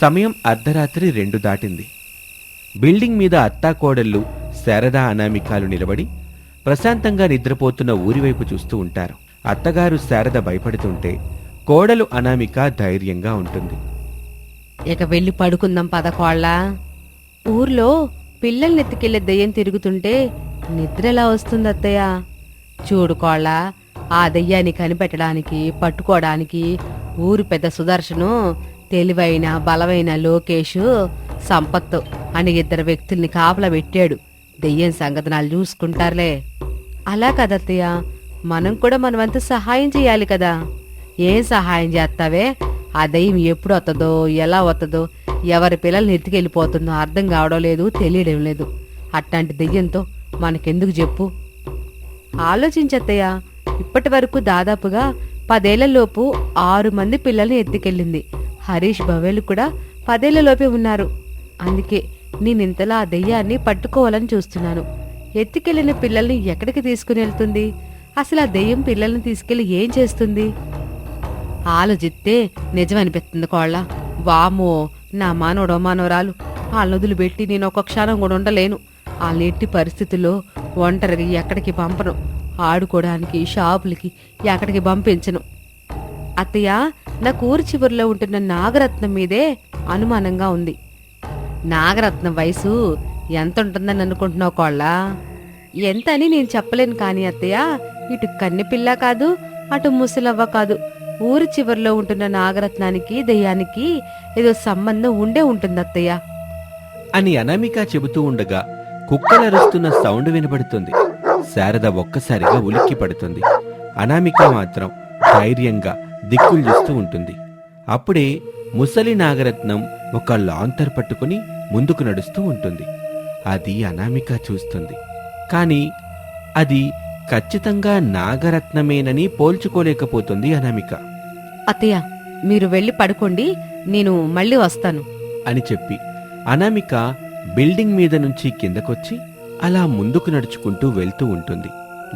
సమయం అర్ధరాత్రి రెండు దాటింది. బిల్డింగ్ మీద అత్తాకోడళ్ళు శారదా అనామికాలు నిలబడి ప్రశాంతంగా నిద్రపోతున్న ఊరివైపు చూస్తూ ఉంటారు. అత్తగారు శారద భయపడుతుంటే కోడలు అనామిక ధైర్యంగా ఉంటుంది. ఇక వెళ్ళి పడుకుందాం పదకోళ్ళ ఊర్లో పిల్లల్ని ఎత్తుకెళ్ళే దెయ్యం తిరుగుతుంటే నిద్రలా వస్తుంది అత్తయ్య. చూడు కోళ్ళ ఆ దెయ్యాన్ని కనిపెట్టడానికి పట్టుకోవడానికి ఊరు పెద్ద సుదర్శను తెలివైన బలమైన లోకేష్ సంపత్తు అని ఇద్దరు వ్యక్తుల్ని కాపలా పెట్టాడు. దెయ్యం సంగతనాలు చూసుకుంటారులే. అలా కదత్తయ్య మనం కూడా మనమంతా సహాయం చేయాలి కదా. ఏం సహాయం చేస్తావే? ఆ దయ్యం ఎప్పుడు వస్తుందో ఎలా వస్తుందో ఎవరి పిల్లల్ని ఎత్తుకెళ్ళిపోతుందో అర్థం కావడం లేదు తెలియడం లేదు. అట్లాంటి దెయ్యంతో మనకెందుకు చెప్పు? ఆలోచించత్తయ్య ఇప్పటి వరకు దాదాపుగా పదేళ్ళలోపు ఆరు మంది పిల్లల్ని ఎత్తుకెళ్ళింది. హరీష్ భవేలు కూడా పదేళ్ళలోపే ఉన్నారు. అందుకే నేను ఆ దెయ్యాన్ని పట్టుకోవాలని చూస్తున్నాను. ఎత్తుకెళ్ళిన పిల్లల్ని ఎక్కడికి తీసుకుని వెళ్తుంది? అసలు ఆ దెయ్యం పిల్లల్ని తీసుకెళ్ళి ఏం చేస్తుంది? ఆలోచిస్తే నిజమనిపిస్తుంది కోళ్ళ. వామో నా మానవడో మానవరాలు. వాళ్ళని పెట్టి నేను ఒక క్షణం కూడా ఉండలేను. వాళ్ళ ఎట్టి పరిస్థితుల్లో ఒంటరిగా ఎక్కడికి పంపను. ఆడుకోవడానికి షాపులకి ఎక్కడికి పంపించను. అత్తయ్య నా ఊరి చివరిలో ఉంటున్న నాగరత్నం మీదే అనుమానంగా ఉంది. నాగరత్నం వయసు ఎంత ఉంటుందని అనుకుంటున్నావు కోళ్ళ? ఎంత అని నేను చెప్పలేను కానీ అత్తయ్య ఇటు కన్నెపిల్ల కాదు అటు ముసలవ్వ కాదు. ఊరి చివరిలో ఉంటున్న నాగరత్నానికి దయ్యానికి ఏదో సంబంధం ఉండే ఉంటుంది అత్తయ్య. అని అనామిక చెబుతూ ఉండగా కుక్కలరుస్తున్న సౌండ్ వినబడుతుంది. శారద ఒక్కసారిగా ఉలిక్కి పడుతుంది అనామిక మాత్రం ధైర్యంగా దిక్కులు చూస్తూ ఉంటుంది. అప్పుడే ముసలి నాగరత్నం ఒక లాంతర్ పట్టుకుని ముందుకు నడుస్తూ ఉంటుంది. అది అనామిక చూస్తుంది. కాని అది ఖచ్చితంగా నాగరత్నమేనని పోల్చుకోలేకపోతుంది అనామిక. అత్తయ్య మీరు వెళ్ళి పడుకోండి నేను మళ్ళీ వస్తాను. అని చెప్పి అనామిక బిల్డింగ్ మీద నుంచి కిందకొచ్చి అలా ముందుకు నడుచుకుంటూ వెళ్తూ ఉంటుంది.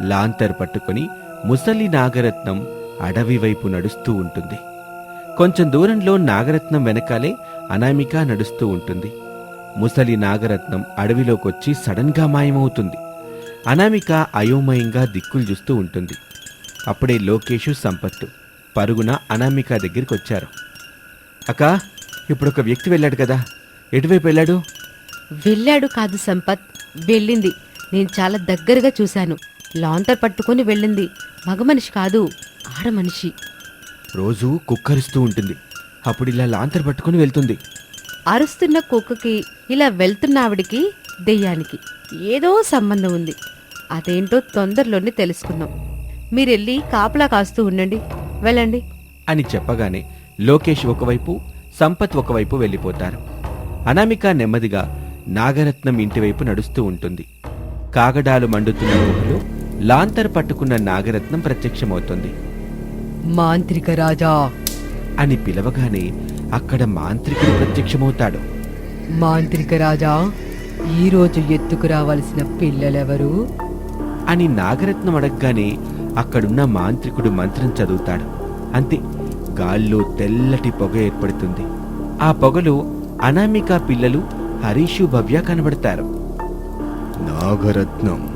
లాంతర్ పట్టుకొని ముసలి నాగరత్నం అడవి వైపు నడుస్తూ ఉంటుంది. కొంచెం దూరంలో నాగరత్నం వెనకాలే అనామిక నడుస్తూ ఉంటుంది. ముసలి నాగరత్నం అడవిలోకొచ్చి సడన్గా మాయమవుతుంది. అనామిక అయోమయంగా దిక్కులు చూస్తూ ఉంటుంది. అప్పుడే లోకేషు సంపత్తు. పరుగున అనామిక దగ్గరికి వచ్చారు అక్క ఇప్పుడు ఒక వ్యక్తి వెళ్ళాడు కదా. ఎటువైపు వెళ్ళాడు? వెళ్ళాడు కాదు సంపత్. వెళ్ళింది. నేను చాలా దగ్గరగా చూశాను. లాంతర్ పట్టుకొని వెళ్ళింది. మగ మనిషి కాదు. ఆడ మనిషి. రోజు కుక్కరిస్తూ ఉంటుంది. అప్పుడు ఇలా లాంతర్ పట్టుకుని వెళ్తుంది. అరుస్తున్న కుక్కకి ఇలా వెళ్తున్న ఆవిడికి దెయ్యానికి ఏదో సంబంధం ఉంది. అదేంటో తొందరలోనే తెలుసుకుందాం. మీరెళ్ళి కాపలా కాస్తూ ఉండండి. వెళ్ళండి. అని చెప్పగానే లోకేష్ ఒకవైపు సంపత్ ఒకవైపు వెళ్ళిపోతారు. అనామిక నెమ్మదిగా నాగరత్నం ఇంటివైపు నడుస్తూ ఉంటుంది. కాగడాలు మండుతున్న గుహలో లాంతర్ పట్టుకున్న నాగరత్నం ప్రత్యక్షమవుతుంది. మాంత్రిక రాజా. అని పిలవగానే అక్కడ మాంత్రికుడు ప్రత్యక్షమవుతాడు. మాంత్రిక రాజా ఈరోజు ఎత్తుకు రావాల్సిన పిల్లలెవరు? అని నాగరత్నం అడగగానే అక్కడున్న మాంత్రికుడు మంత్రం చదువుతాడు. అంతే గాల్లో తెల్లటి పొగ ఏర్పడుతుంది. ఆ పొగలో అనామిక పిల్లలు హరీషు భవ్య కనబడతారు. నాగరత్నం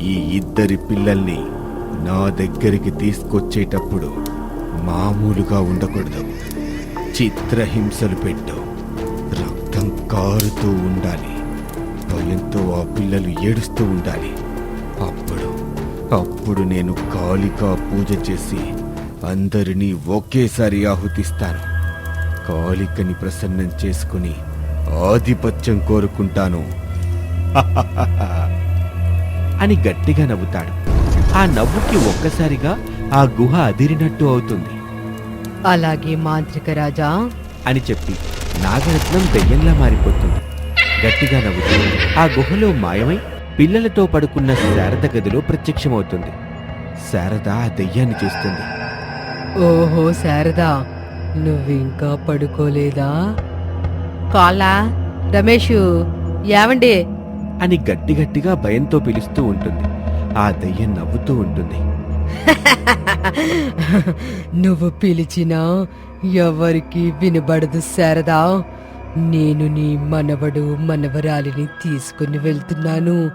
ఈ ఇద్దరి పిల్లల్ని నా దగ్గరికి తీసుకొచ్చేటప్పుడు మామూలుగా ఉండకూడదు. చిత్రహింసలు పెట్టు. రక్తం కారుతూ ఉండాలి. భయంతో ఆ పిల్లలు ఏడుస్తూ ఉండాలి. అప్పుడు అప్పుడు నేను కాళికా పూజ చేసి అందరినీ ఒకేసారి ఆహుతిస్తాను. కాళికని ప్రసన్నం చేసుకుని ఆధిపత్యం కోరుకుంటాను. అని గట్టిగా నవ్వుతాడు. ఆ నవ్వుకి ఒక్కసారిగా ఆ గుహ అదిరినట్టు అవుతుంది. అలాగే మాంత్రిక రాజా. అని చెప్పి నాగరత్నం దెయ్యంలా మారిపోతుంది. గట్టిగా నవ్వుతూ ఆ గుహలో మాయమై పిల్లలతో పడుకున్న శారద గదిలో ప్రత్యక్షమవుతుంది. శారద ఆ దెయ్యాన్ని చూస్తుంది. ఓహో శారదా నువ్వింకా పడుకోలేదా? కాలా రమేషు ఏమండి అని గట్టి గట్టిగా భయంతో పిలుస్తూ ఉంటుంది. ఆ దెయ్యం నవ్వుతూ ఉంటుంది. నువ్వు పిలిచినా ఎవరికి వినబడదు శారదా. నేను నీ మనవడు మనవరాలిని తీసుకుని వెళ్తున్నాను.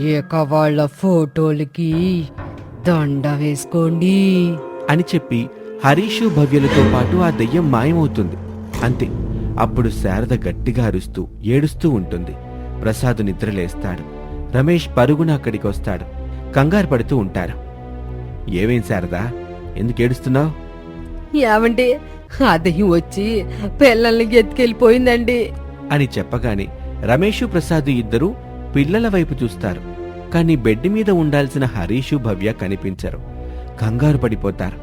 ఏక వాళ్ళ ఫోటోలకి దండ వేసుకోండి. అని చెప్పి హరీషు భవ్యలతో పాటు ఆ దెయ్యం మాయమవుతుంది. అంతే అప్పుడు శారద గట్టిగా అరుస్తూ ఏడుస్తూ ఉంటుంది. ప్రసాద్ నిద్రలేస్తాడు. రమేష్ పరుగున అక్కడికి వస్తాడు. కంగారు పడుతూ ఉంటారు. ఏవేం శారదా? ఎందుకు ఏడుస్తున్నావు? ఏమండి ఆ దెయ్యం వచ్చి పిల్లల్ని ఎత్తుకెళ్ళిపోయిందండి అని చెప్పగానే రమేషు ప్రసాద్ ఇద్దరూ పిల్లల వైపు చూస్తారు. కానీ బెడ్ మీద ఉండాల్సిన హరీషు భవ్య కనిపించరు. కంగారు పడిపోతారు.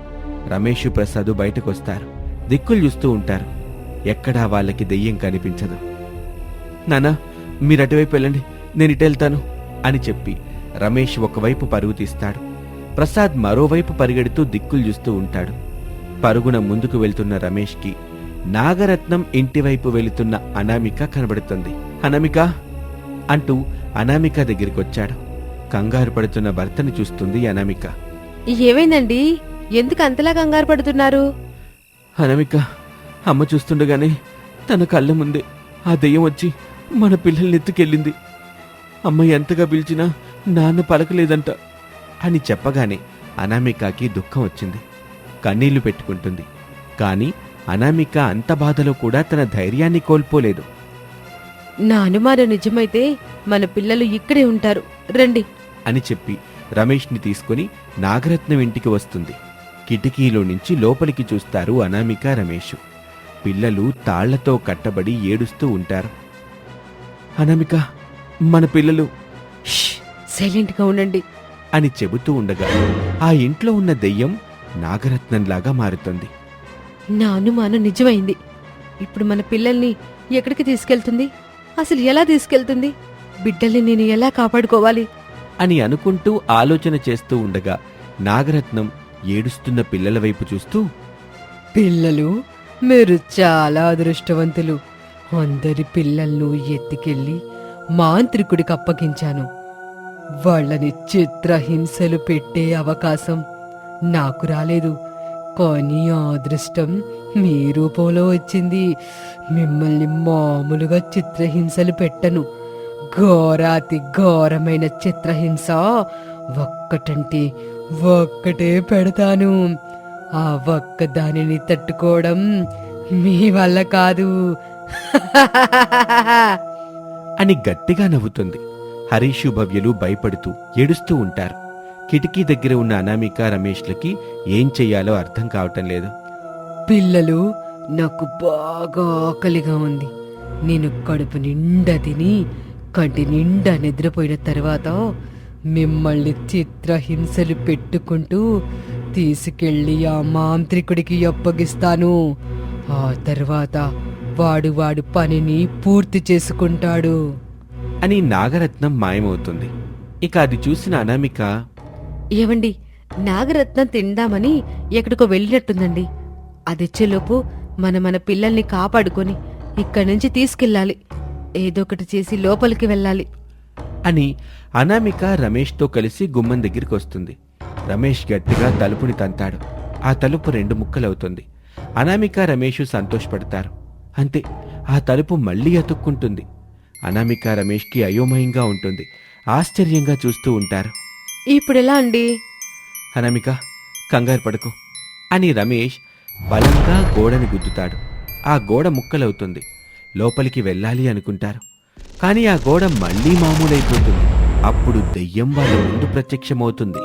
రమేషు ప్రసాద్ బయటకొస్తారు. దిక్కులు చూస్తూ ఉంటారు. ఎక్కడా వాళ్ళకి దెయ్యం కనిపించదు. నానా మీరు అటువైపు వెళ్ళండి. నేను ఇటు వెళ్తాను అని చెప్పి రమేష్ ఒకవైపు పరుగు తీస్తాడు. ప్రసాద్ మరోవైపు పరిగెడుతూ దిక్కులు చూస్తూ ఉంటాడు. పరుగున ముందుకు వెళ్తున్న రమేష్కి నాగరత్నం ఇంటివైపు వెళుతున్న అనామిక కనబడుతుంది. అనామిక? అంటూ అనామిక దగ్గరికొచ్చాడు. కంగారు పడుతున్న భర్తని చూస్తుంది అనామిక. ఏమైందండి? ఎందుకు అంతలా కంగారు పడుతున్నారు? అనామిక అమ్మ చూస్తుండగానే తన కళ్ళ ముందే ఆ దెయ్యం వచ్చి మన పిల్లల్ని ఎత్తుకెళ్ళింది. అమ్మ ఎంతగా పిలిచినా నాన్న పలకలేదంట. అని చెప్పగానే అనామికకి దుఃఖం వచ్చింది. కన్నీళ్ళు పెట్టుకుంటుంది. కాని అనామిక అంత బాధలో కూడా తన ధైర్యాన్ని కోల్పోలేదు. నా అనుమానం నిజమైతే మన పిల్లలు ఇక్కడే ఉంటారు. రండి. అని చెప్పి రమేష్ని తీసుకుని నాగరత్నం ఇంటికి వస్తుంది. కిటికీలో నుంచి లోపలికి చూస్తారు అనామిక రమేష్. పిల్లలు తాళ్ళతో కట్టబడి ఏడుస్తూ ఉంటారు. అనామిక మన పిల్లలు. గా ఉండండి. అని చెబుతూ ఉండగా ఆ ఇంట్లో ఉన్న దెయ్యం నాగరత్నంలాగా మారుతుంది. నా అనుమానం నిజమైంది. ఇప్పుడు మన పిల్లల్ని ఎక్కడికి తీసుకెళ్తుంది? అసలు ఎలా తీసుకెళ్తుంది? బిడ్డల్ని నేను ఎలా కాపాడుకోవాలి? అని అనుకుంటూ ఆలోచన చేస్తూ ఉండగా నాగరత్నం ఏడుస్తున్న పిల్లల వైపు చూస్తూ పిల్లలు మీరు చాలా అదృష్టవంతులు. అందరి పిల్లలను ఎత్తుకెళ్ళి మాంత్రికుడికి అప్పగించాను. వాళ్ళని చిత్రహింసలు పెట్టే అవకాశం నాకు రాలేదు. కానీ ఆ అదృష్టం మీ రూపంలో వచ్చింది. మిమ్మల్ని మామూలుగా చిత్రహింసలు పెట్టను. ఘోరాతి ఘోరమైన చిత్రహింస ఒక్కటంటే ఒక్కటే పెడతాను. ఆ ఒక్క దానిని తట్టుకోవడం మీ వల్ల కాదు. అని గట్టిగా నవ్వుతుంది. హరీషు భవ్యలు భయపడుతూ ఏడుస్తూ ఉంటారు. కిటికీ దగ్గర ఉన్న అనామిక రమేష్లకి ఏం చెయ్యాలో అర్థం కావటం లేదు. పిల్లలు నాకు బాగా ఆకలిగా ఉంది. నేను కడుపు నిండా తిని కంటి నిండా నిద్రపోయిన తర్వాత మిమ్మల్ని చిత్రహింసలు పెట్టుకుంటూ తీసుకెళ్ళి ఆ మాంత్రికుడికి అప్పగిస్తాను. ఆ తర్వాత వాడు వాడు పనిని పూర్తి చేసుకుంటాడు. అని నాగరత్నం మాయమవుతుంది. ఇక అది చూసిన అనామిక ఏవండి నాగరత్నం తిందామని ఎక్కడికో వెళ్ళినట్టుందండి. అదొచ్చేలోపు మన మన పిల్లల్ని కాపాడుకొని ఇక్కడి నుంచి తీసుకెళ్ళాలి. ఏదో ఒకటి చేసి లోపలికి వెళ్ళాలి. అని అనామిక రమేష్తో కలిసి గుమ్మం దగ్గరికి వస్తుంది. రమేష్ గట్టిగా తలుపుని తంతాడు. ఆ తలుపు రెండు ముక్కలవుతుంది. అనామిక రమేషు సంతోషపడతారు. అంతే ఆ తలుపు మళ్ళీ అతుక్కుంటుంది. అనామిక రమేష్కి అయోమయంగా ఉంటుంది. ఆశ్చర్యంగా చూస్తూ ఉంటారు. ఇప్పుడెలా అండి? అనామిక కంగారు పడకు. అని రమేష్ బలంగా గోడని గుద్దుతాడు. ఆ గోడ ముక్కలవుతుంది. లోపలికి వెళ్ళాలి అనుకుంటారు. కానీ ఆ గోడ మళ్ళీ మామూలైపోతుంది. అప్పుడు దెయ్యం వాళ్ళ ముందు ప్రత్యక్షమవుతుంది.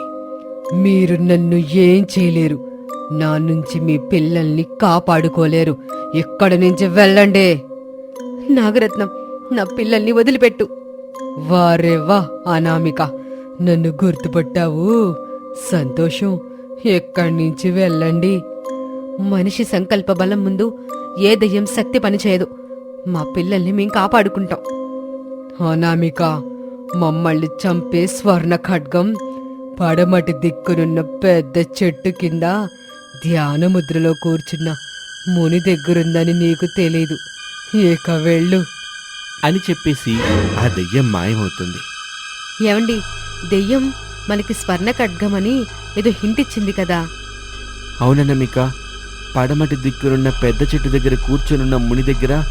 మీరు నన్ను ఏం చేయలేరు. నా నుంచి మీ పిల్లల్ని కాపాడుకోలేరు. ఇక్కడి నుంచి వెళ్ళండి? నాగరత్నం నా పిల్లల్ని వదిలిపెట్టు. వారేవా అనామిక. నన్ను గుర్తుపట్టావు? సంతోషం. ఎక్కడి నుంచి వెళ్ళండి? మనిషి సంకల్ప బలం ముందు ఏ దయ్యం శక్తి పనిచేయదు మా పిల్లల్ని మేం కాపాడుకుంటాం. అనామిక మమ్మల్ని చంపే స్వర్ణ ఖడ్గం పడమటి దిక్కునున్న పెద్ద చెట్టు కింద ధ్యాన ముద్రలో కూర్చున్న ముని దగ్గరుందని నీకు తెలీదు. ఇక వెళ్ళు. అని చెప్పేసి ఆ దెయ్యం మాయమవుతుంది. ఏమండి దెయ్యం మనకి స్వర్ణ ఖడ్గమని ఏదో హింట్ ఇచ్చింది కదా. అవునన్నమిక పడమటి దిక్కునున్న పెద్ద చెట్టు దగ్గర కూర్చొనున్న ముని దగ్గర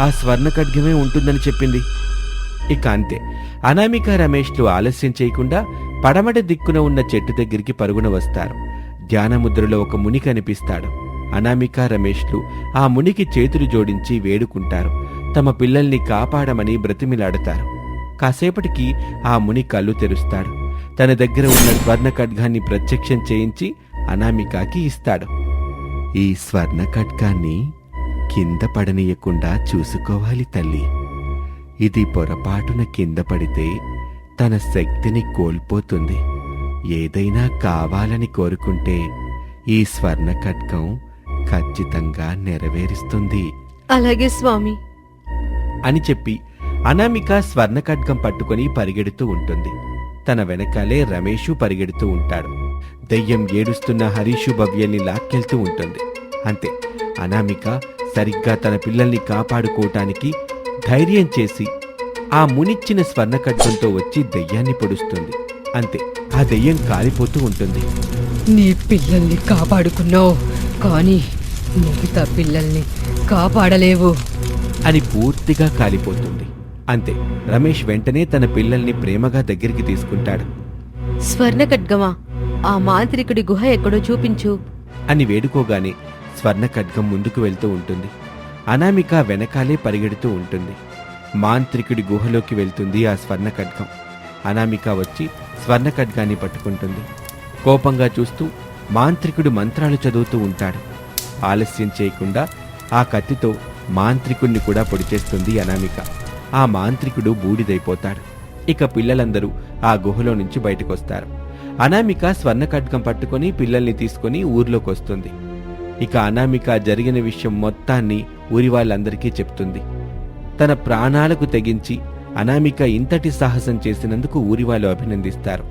ఆ స్వర్ణ ఖడ్గమే ఉంటుందని చెప్పింది. ఇక అంతే. అనామిక రమేష్లు ఆలస్యం చేయకుండా పడమటి దిక్కున ఉన్న చెట్టు దగ్గరికి పరుగున వస్తారు. ధ్యానముద్రలో ఒక ముని కనిపిస్తాడు. అనామిక రమేష్లు ఆ మునికి చేతులు జోడించి వేడుకుంటారు. తమ పిల్లల్ని కాపాడమని బ్రతిమిలాడతారు. కాసేపటికి ఆ ముని కళ్ళు తెరుస్తాడు. తన దగ్గర ఉన్న స్వర్ణ ఖడ్గాన్ని ప్రత్యక్షం చేయించి అనామికాకి ఇస్తాడు. ఈ స్వర్ణ ఖడ్గాన్ని కింద పడనీయకుండా చూసుకోవాలి తల్లి. ఇది పొరపాటున కింద పడితే తన శక్తిని కోల్పోతుంది. ఏదైనా కావాలని కోరుకుంటే ఈ స్వర్ణ ఖడ్గం ఖచ్చితంగా నెరవేరుస్తుంది. అలాగే స్వామి. అని చెప్పి అనామిక స్వర్ణఖడ్గం పట్టుకుని పట్టుకొని పరిగెడుతూ ఉంటుంది. తన వెనకాలే రమేషు పరిగెడుతూ ఉంటాడు. దెయ్యం ఏడుస్తున్న హరీషు భవ్యల్ని లాక్కెళ్తూ ఉంటుంది. అంతే. అనామిక సరిగ్గా తన పిల్లల్ని కాపాడుకోవటానికి ధైర్యం చేసి ఆ మునిచ్చిన స్వర్ణఖడ్గంతో వచ్చి దెయ్యాన్ని పొడుస్తుంది. అంతే. ఆ దెయ్యం కాలిపోతూ ఉంటుంది. నీ పిల్లల్ని కాపాడుకున్నావు కానీ మిగతా పిల్లల్ని కాపాడలేవు. అని పూర్తిగా కాలిపోతుంది. అంతే రమేష్ వెంటనే తన పిల్లల్ని ప్రేమగా దగ్గరికి తీసుకుంటాడు. స్వర్ణ ఖడ్గమా ఆ మాంత్రికుడి గుహ ఎక్కడో చూపించు. అని వేడుకోగానే స్వర్ణ ఖడ్గం ముందుకు వెళ్తూ ఉంటుంది. అనామిక వెనకాలే పరిగెడుతూ ఉంటుంది. మాంత్రికుడి గుహలోకి వెళ్తుంది ఆ స్వర్ణ ఖడ్గం అనామిక వచ్చి స్వర్ణ ఖడ్గాన్ని పట్టుకుంటుంది. కోపంగా చూస్తూ మాంత్రికుడు మంత్రాలు చదువుతూ ఉంటాడు. ఆలస్యం చేయకుండా ఆ కత్తితో మాంత్రికుణ్ణి కూడా పొడిచేస్తుంది అనామిక. ఆ మాంత్రికుడు బూడిదైపోతాడు. ఇక పిల్లలందరూ ఆ గుహలో నుంచి బయటకొస్తారు. అనామిక స్వర్ణ ఖడ్గం పట్టుకొని పిల్లల్ని తీసుకొని ఊర్లోకి వస్తుంది ఇక అనామిక జరిగిన విషయం మొత్తాన్ని ఊరి వాళ్ళందరికీ చెప్తుంది. తన ప్రాణాలకు తెగించి అనామిక ఇంతటి సాహసం చేసినందుకు ఊరి వాళ్ళు అభినందిస్తారు.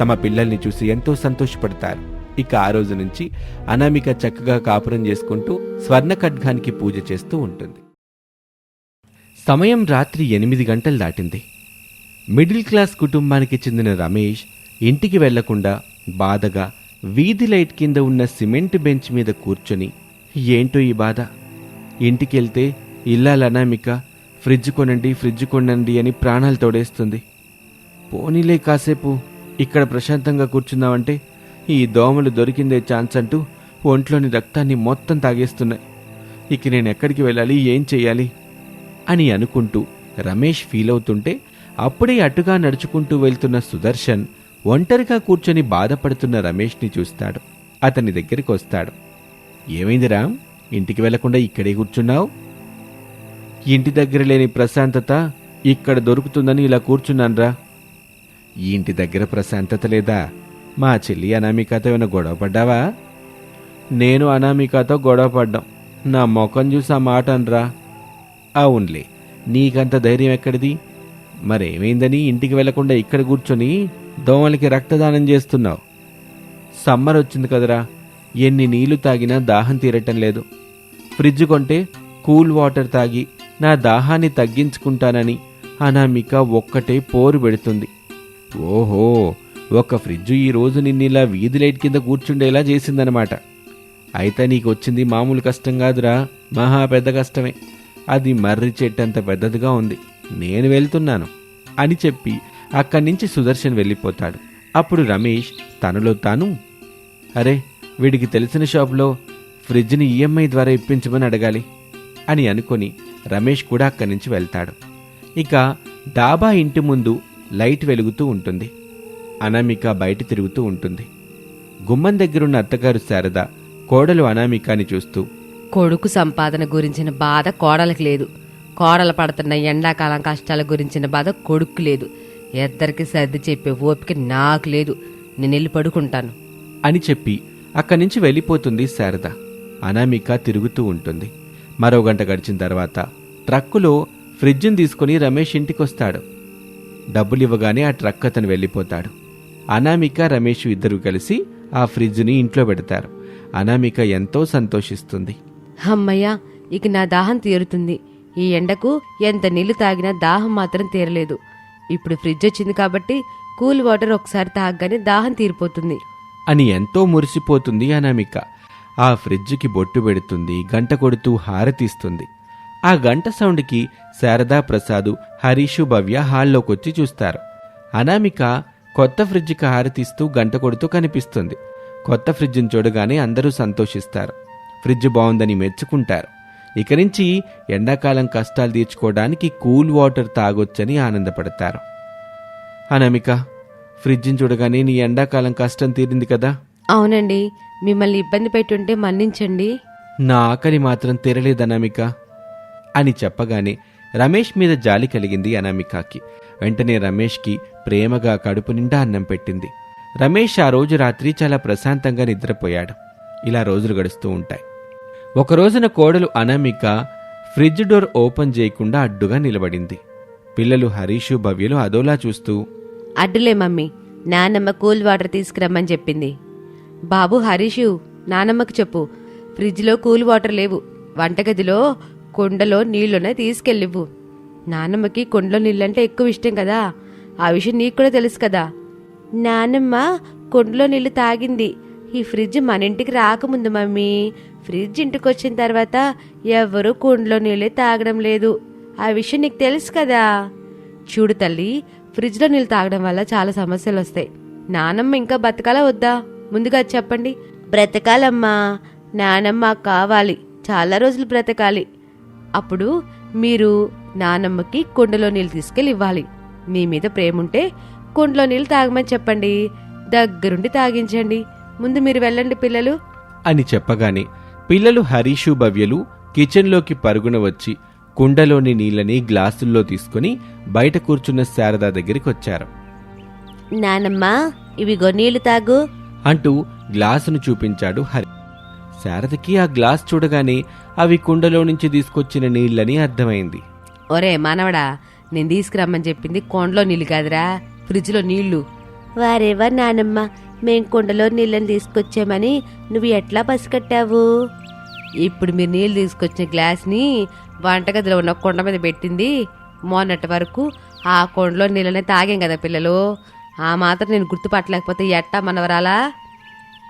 తమ పిల్లల్ని చూసి ఎంతో సంతోషపడతారు. ఇక ఆ రోజు నుంచి అనామిక చక్కగా కాపురం చేసుకుంటూ స్వర్ణ ఖడ్గానికి పూజ చేస్తూ ఉంటుంది. సమయం రాత్రి ఎనిమిది గంటలు దాటింది. మిడిల్ క్లాస్ కుటుంబానికి చెందిన రమేష్ ఇంటికి వెళ్ళకుండా బాధగా వీధి లైట్ కింద ఉన్న సిమెంట్ బెంచ్ మీద కూర్చొని ఏంటో ఈ బాధ? ఇంటికెళ్తే ఇల్లాల అనామిక ఫ్రిడ్జ్ కొనండి ఫ్రిడ్జ్ కొనండి అని ప్రాణాలు తోడేస్తుంది. పోనీలే కాసేపు ఇక్కడ ప్రశాంతంగా కూర్చుందామంటే ఈ దోమలు దొరికిందే ఛాన్స్ అంటూ ఒంట్లోని రక్తాన్ని మొత్తం తాగేస్తున్నాయి. ఇక నేను ఎక్కడికి వెళ్ళాలి? ఏం చేయాలి? అని అనుకుంటూ రమేష్ ఫీల్ అవుతుంటే అప్పుడే అటుగా నడుచుకుంటూ వెళ్తున్న సుదర్శన్ ఒంటరిగా కూర్చొని బాధపడుతున్న రమేష్ని చూస్తాడు. అతని దగ్గరికి వస్తాడు. ఏమైంది రామ్? ఇంటికి వెళ్ళకుండా ఇక్కడే కూర్చున్నావు? ఇంటి దగ్గర లేని ప్రశాంతత ఇక్కడ దొరుకుతుందని ఇలా కూర్చున్నాన్రా. ఈ ఇంటి దగ్గర ప్రశాంతత లేదా? మా చెల్లి అనామికతో ఏమైనా గొడవ పడ్డావా? నేను అనామికతో గొడవ పడ్డాం. నా ముఖం చూసి ఆ మాట అనరా. అవునులే నీకంత ధైర్యం ఎక్కడిది? మరేమైందని ఇంటికి వెళ్ళకుండా ఇక్కడ కూర్చొని దోమలకి రక్తదానం చేస్తున్నావు. సమ్మర్ వచ్చింది కదరా ఎన్ని నీళ్ళు తాగినా దాహం తీరటం లేదు. ఫ్రిడ్జ్ కొంటే కూల్ వాటర్ తాగి నా దాహాన్ని తగ్గించుకుంటానని అనామిక ఒక్కటే పోరు పెడుతుంది. ఓహో ఒక ఫ్రిడ్జ్ ఈ రోజు నిన్నిలా వీధి లైట్ కింద కూర్చుండేలా చేసిందనమాట అయితే నీకు వచ్చింది మామూలు కష్టం కాదురా మహా పెద్ద కష్టమే. అది మర్రి చెట్టంత పెద్దదిగా ఉంది. నేను వెళ్తున్నాను అని చెప్పి అక్కడి నుంచి సుదర్శన్ వెళ్ళిపోతాడు. అప్పుడు రమేష్ తనలో తాను అరే వీడికి తెలిసిన షాపులో ఫ్రిడ్జ్ని ఈఎంఐ ద్వారా ఇప్పించమని అడగాలి అని అనుకొని రమేష్ కూడా అక్కడి నుంచి వెళ్తాడు. ఇక డాబా ఇంటి ముందు లైట్ వెలుగుతూ ఉంటుంది. అనామిక బయట తిరుగుతూ ఉంటుంది. గుమ్మం దగ్గరున్న అత్తగారు శారద కోడలు అనామికాని చూస్తూ కొడుకు సంపాదన గురించిన బాధ కోడలకు లేదు. కోడలు పడుతున్న ఎండాకాలం కష్టాల గురించిన బాధ కొడుకు లేదు. ఇద్దరికి సర్ది చెప్పే ఓపిక నాకు లేదు. నేను వెళ్ళి పడుకుంటాను. అని చెప్పి అక్కడి నుంచి వెళ్ళిపోతుంది శారద. అనామిక తిరుగుతూ ఉంటుంది. మరో గంట గడిచిన తర్వాత ట్రక్కులో ఫ్రిడ్జ్ని తీసుకుని రమేష్ ఇంటికొస్తాడు. డబ్బులు ఇవ్వగానే ఆ ట్రక్ అతను వెళ్ళిపోతాడు. అనామిక రమేష్ ఇద్దరు కలిసి ఆ ఫ్రిడ్జ్ని ఇంట్లో పెడతారు. అనామిక ఎంతో సంతోషిస్తుంది. అమ్మయ్యా ఇక నా దాహం తీరుతుంది. ఈ ఎండకు ఎంత నీళ్ళు తాగినా దాహం మాత్రం తీరలేదు. ఇప్పుడు ఫ్రిడ్జ్ వచ్చింది కాబట్టి కూల్ వాటర్ ఒకసారి తాగగానే దాహం తీరిపోతుంది. అని ఎంతో మురిసిపోతుంది అనామిక. ఆ ఫ్రిడ్జ్కి బొట్టు పెడుతుంది గంట కొడుతూ హారతిస్తుంది ఆ గంట సౌండ్కి శారదా ప్రసాదు హరీషు భవ్య హాల్లోకొచ్చి చూస్తారు. అనామిక కొత్త ఫ్రిడ్జ్కి హారతిస్తూ గంట కొడుతూ కనిపిస్తుంది. కొత్త ఫ్రిడ్జ్ని చూడగానే అందరూ సంతోషిస్తారు. ఫ్రిడ్జ్ బాగుందని మెచ్చుకుంటారు. ఇక నుంచి ఎండాకాలం కష్టాలు తీర్చుకోవడానికి కూల్ వాటర్ తాగొచ్చని ఆనందపడతారు. అనామిక ఫ్రిడ్జ్ని చూడగానే నీ ఎండాకాలం కష్టం తీరింది కదా? అవునండి. మిమ్మల్ని ఇబ్బంది పెట్టుంటే మన్నించండి. నా ఆకలి మాత్రం తీరలేదు అనామిక అని చెప్పగానే రమేష్ మీద జాలి కలిగింది అనామికకి. వెంటనే రమేష్కి ప్రేమగా కడుపు నిండా అన్నం పెట్టింది. రమేష్ ఆ రోజు రాత్రి చాలా ప్రశాంతంగా నిద్రపోయాడు. ఇలా రోజులు గడుస్తూ ఉంటాయి. ఒక రోజున కోడలు అనామిక ఫ్రిడ్జ్ డోర్ ఓపెన్ చేయకుండా అడ్డుగా నిలబడింది. పిల్లలు హరీషు భవ్యలు అదోలా చూస్తూ అడ్డులే మమ్మీ నానమ్మ కూల్ వాటర్ తీసుకురమ్మని చెప్పింది. బాబు హరీషు నానమ్మకు చెప్పు. ఫ్రిడ్జ్లో కూల్ వాటర్ లేవు. వంటగదిలో కుండలో నీళ్ళున్నాయి తీసుకెళ్ళివ్వు. నానమ్మకి కుండలో నీళ్ళంటే ఎక్కువ ఇష్టం కదా? ఆ విషయం నీకు కూడా తెలుసు కదా? నానమ్మ కుండలో నీళ్ళు తాగింది. ఈ ఫ్రిడ్జ్ మన ఇంటికి రాకముందు మమ్మీ. ఫ్రిడ్జ్ ఇంటికి వచ్చిన తర్వాత ఎవరు కుండలో నీళ్ళే తాగడం లేదు. ఆ విషయం నీకు తెలుసు కదా? చూడు తల్లి ఫ్రిడ్జ్లో నీళ్ళు తాగడం వల్ల చాలా సమస్యలు వస్తాయి. నానమ్మ ఇంకా బతకాలా వద్దా? ముందుగా చెప్పండి. బ్రతకాలమ్మా. నానమ్మ కావాలి. చాలా రోజులు బ్రతకాలి. అప్పుడు మీరు నానమ్మకి కుండలో నీళ్ళు తీసుకెళ్ళి ఇవ్వాలి మీ మీద ప్రేమ ఉంటే కుండలో నీళ్ళు తాగమని చెప్పండి. దగ్గరుండి తాగించండి. ముందు మీరు వెళ్ళండి పిల్లలు. అని చెప్పగానే పిల్లలు హరీషు భవ్యలు కిచెన్లోకి పరుగున వచ్చి కుండలోని నీళ్ళని గ్లాసుల్లో తీసుకుని బయట కూర్చున్న శారద దగ్గరికి వచ్చారు నానమ్మ ఇవిగో నీళ్ళు తాగు. అంటూ గ్లాసును చూపించాడు హరి. శారదకి ఆ గ్లాస్ చూడగానే అవి కుండలో నుంచి తీసుకొచ్చిన నీళ్ళని అర్థమైంది. ఒరే మనవడా నేను తీసుకురమ్మని చెప్పింది కొండలో నీళ్ళు కాదురా ఫ్రిడ్జ్లో నీళ్ళు వారేవా నానమ్మ మేం కుండలో నీళ్ళని తీసుకొచ్చామని నువ్వు ఎట్లా పసికట్టావు ఇప్పుడు మీరు నీళ్ళు తీసుకొచ్చిన గ్లాస్ని వంటగదిలో ఉన్న కుండ మీద పెట్టింది. మొన్నటి వరకు ఆ కుండలో నీళ్ళనే తాగాం కదా పిల్లలు. ఆ మాత్రం నేను గుర్తుపట్టలేకపోతే ఎట్టా మనవరాలా?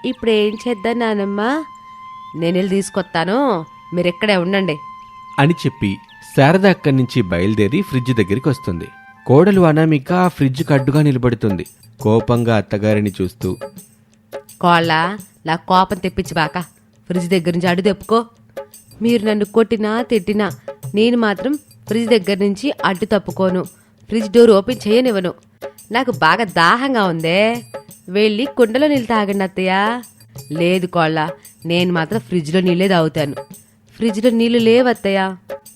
ఇప్పుడు ఏం చేద్దాం నానమ్మ? నేను వెళ్ళి తీసుకొస్తాను మీరు ఇక్కడే ఉండండి. అని చెప్పి శారద అక్కడి నుంచి బయలుదేరి ఫ్రిడ్జ్ దగ్గరికి వస్తుంది. కోడలు అనామిక ఆ ఫ్రిడ్జ్ అడ్డుగా నిలబడుతుంది. కోపంగా అత్తగారిని చూస్తూ కోళ్ళ నా కోపం తెప్పించి బాక. ఫ్రిడ్జ్ దగ్గర నుంచి అడ్డు తెప్పుకో. మీరు నన్ను కొట్టినా తిట్టినా నేను మాత్రం ఫ్రిడ్జ్ దగ్గర నుంచి అడ్డు తప్పుకోను. ఫ్రిడ్జ్ డోర్ ఓపెన్ చేయనివ్వను. నాకు బాగా దాహంగా ఉందే. వెళ్ళి కుండలో నీళ్ళు తాగండి అత్తయ్య. లేదు కోళ్ళ నేను మాత్రం ఫ్రిడ్జ్లో నీళ్ళే తాగుతాను. ఫ్రిడ్జ్లో నీళ్ళు లేవు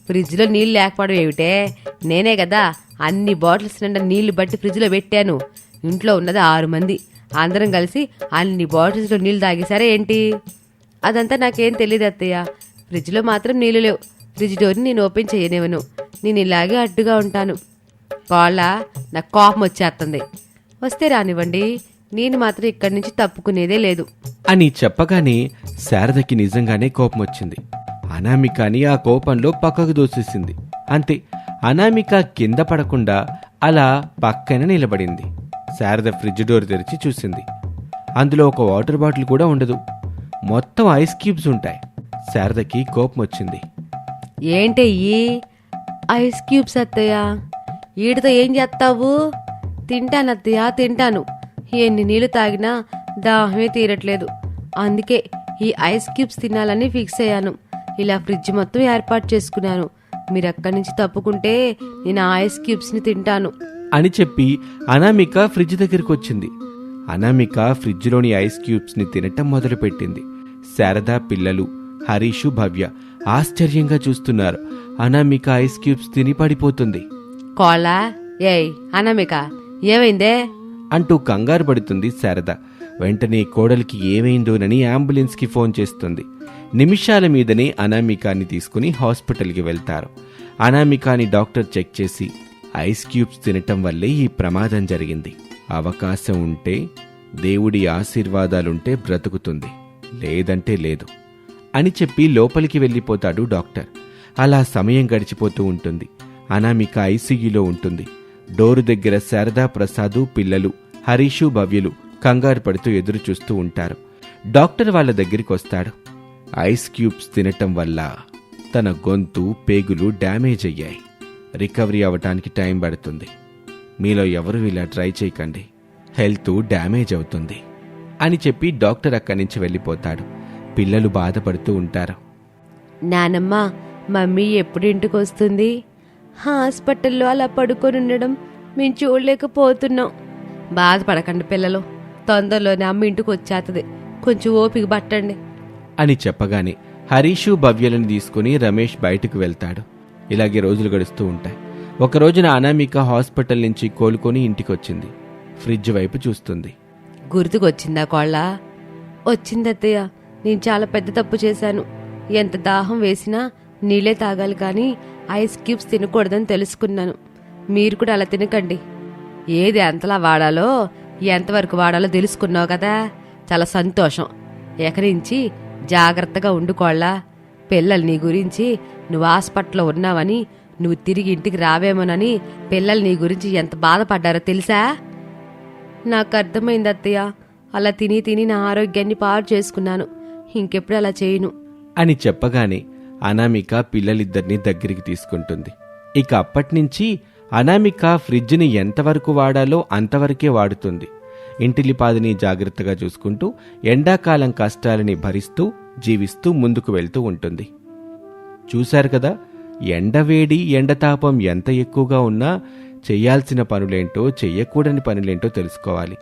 ఫ్రిడ్జ్లో నీళ్ళు లేకపోవడం ఏమిటే? నేనే కదా అన్ని బాటిల్స్ నిండా నీళ్ళు బట్టి ఫ్రిడ్జ్లో పెట్టాను. ఇంట్లో ఉన్నది ఆరు మంది. అందరం కలిసి అన్ని బాటిల్స్లో నీళ్ళు తాగేశారా ఏంటి? అదంతా నాకేం తెలియదు అత్తయ్య. ఫ్రిడ్జ్లో మాత్రం నీళ్ళు లేవు. ఫ్రిడ్జ్ డోర్ని నేను ఓపెన్ చేయనివ్వను. నేను ఇలాగే అడ్డుగా ఉంటాను. కోళ్ళ నాకు కోపం వచ్చేస్తుంది. వస్తే రానివ్వండి. నేను మాత్రం ఇక్కడి నుంచి తప్పుకునేదే లేదు. అని చెప్పగానే శారదకి నిజంగానే కోపం వచ్చింది. అనామికని ఆ కోపంలో పక్కకు దోసేసింది. అంతే అనామిక కింద పడకుండా అలా పక్కన నిలబడింది. శారద ఫ్రిడ్జ్ డోర్ తెరిచి చూసింది. అందులో ఒక వాటర్ బాటిల్ కూడా ఉండదు. మొత్తం ఐస్ క్యూబ్స్ ఉంటాయి. శారదకి కోపం వచ్చింది. ఏంటయ్యి ఐస్ క్యూబ్స్ అత్తయ్యా. ఈడితో ఏం చేస్తావు? తింటాను అత్తయ్య తింటాను. ఎన్ని నీళ్ళు తాగినా దాహమే తీరట్లేదు. అందుకే ఈ ఐస్ క్యూబ్స్ తినాలని ఫిక్స్ అయ్యాను. ఇలా ఫ్రిడ్జ్ మొత్తం ఏర్పాటు చేసుకున్నాను. మీరు అక్కడి నుంచి తప్పుకుంటే నేను ఆ ఐస్ క్యూబ్స్ని తింటాను. అని చెప్పి అనామిక ఫ్రిడ్జ్ దగ్గరికి వచ్చింది. అనామిక ఫ్రిడ్జ్లోని ఐస్ క్యూబ్స్ని తినటం మొదలుపెట్టింది. శారద పిల్లలు హరీషు భవ్య ఆశ్చర్యంగా చూస్తున్నారు. అనామిక ఐస్ క్యూబ్స్ తిని పడిపోతుంది. కోళ్ళ ఏయ్ అనామిక ఏమైందే? అంటూ కంగారు పడుతుంది శారద. వెంటనే కోడలికి ఏమైందోనని అంబులెన్స్కి ఫోన్ చేస్తుంది. నిమిషాల మీదనే అనామికాని తీసుకుని హాస్పిటల్కి వెళ్తారు. అనామికాని డాక్టర్ చెక్ చేసి ఐస్ క్యూబ్స్ తినటం వల్లే ఈ ప్రమాదం జరిగింది. అవకాశం ఉంటే దేవుడి ఆశీర్వాదాలుంటే బ్రతుకుతుంది. లేదంటే లేదు అని చెప్పి లోపలికి వెళ్ళిపోతాడు డాక్టర్. అలా సమయం గడిచిపోతూ ఉంటుంది. అనామిక ఐసీయూలో ఉంటుంది. డోరు దగ్గర శారదా ప్రసాదు పిల్లలు హరీషు భవ్యులు కంగారు పడుతూ ఎదురు చూస్తూ ఉంటారు. డాక్టర్ వాళ్ళ దగ్గరికి వస్తాడు. ఐస్ క్యూబ్స్ తినటం వల్ల తన గొంతు పేగులు డ్యామేజ్ అయ్యాయి. రికవరీ అవ్వటానికి టైం పడుతుంది. మీలో ఎవరు ఇలా ట్రై చేయకండి. హెల్త్ డ్యామేజ్ అవుతుంది. అని చెప్పి డాక్టర్ అక్కడి నుంచి వెళ్ళిపోతాడు. పిల్లలు బాధపడుతూ ఉంటారు. నానమ్మ మమ్మీ ఎప్పుడు ఇంటికి వస్తుంది? హాస్పిటల్లో అలా పడుకొని ఉండడం మేము చూడలేకపోతున్నాం. బాధపడకండి పిల్లలు. తొందరలోనే అమ్మ ఇంటికి వచ్చేస్తుంది కొంచెం ఓపిక పట్టండి. అని చెప్పగానే హరీషు భవ్యలను తీసుకుని రమేష్ బయటకు వెళ్తాడు. ఇలాగే రోజులు గడుస్తూ ఉంటాయి. ఒక రోజున అనామిక హాస్పిటల్ నుంచి కోలుకొని ఇంటికొచ్చింది. ఫ్రిడ్జ్ వైపు చూస్తుంది. గుర్తుకొచ్చిందా కోళ్ళ? వచ్చిందత్తయ్య నేను చాలా పెద్ద తప్పు చేశాను. ఎంత దాహం వేసినా నీళ్ళే తాగాలి కానీ ఐస్ క్యూబ్స్ తినకూడదని తెలుసుకున్నాను. మీరు కూడా అలా తినకండి. ఏది ఎంతలా వాడాలో ఎంతవరకు వాడాలో తెలుసుకున్నావు కదా? చాలా సంతోషం. ఎకరించి జాగ్రత్తగా ఉండుకోళ్ళా పిల్లలు నీ గురించి నువ్వు హాస్పిటల్లో ఉన్నావని నువ్వు తిరిగి ఇంటికి రావేమోనని పిల్లలు నీ గురించి ఎంత బాధపడ్డారో తెలుసా? నాకు అర్థమైంది అత్తయ్య. అలా తిని తిని నా ఆరోగ్యాన్ని పాడు చేసుకున్నాను. ఇంకెప్పుడు అలా చేయను. అని చెప్పగానే అనామిక పిల్లలిద్దరినీ దగ్గరికి తీసుకుంటుంది. ఇక అప్పటినుంచి అనామిక ఫ్రిడ్జ్ని ఎంతవరకు వాడాలో అంతవరకే వాడుతుంది. ఇంటిలిపాదిని జాగ్రత్తగా చూసుకుంటూ ఎండాకాలం కష్టాలని భరిస్తూ జీవిస్తూ ముందుకు వెళ్తూ ఉంటుంది. చూశారు కదా ఎండవేడి ఎండతాపం ఎంత ఎక్కువగా ఉన్నా చెయ్యాల్సిన పనులేంటో చెయ్యకూడని పనులేంటో తెలుసుకోవాలి.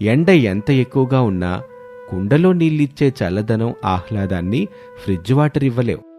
ఎండ ఎంత ఎక్కువగా ఉన్నా కుండలో నీళ్ళిచ్చే చల్లదనం ఆహ్లాదాన్ని ఫ్రిడ్జ్ వాటర్ ఇవ్వలేవు.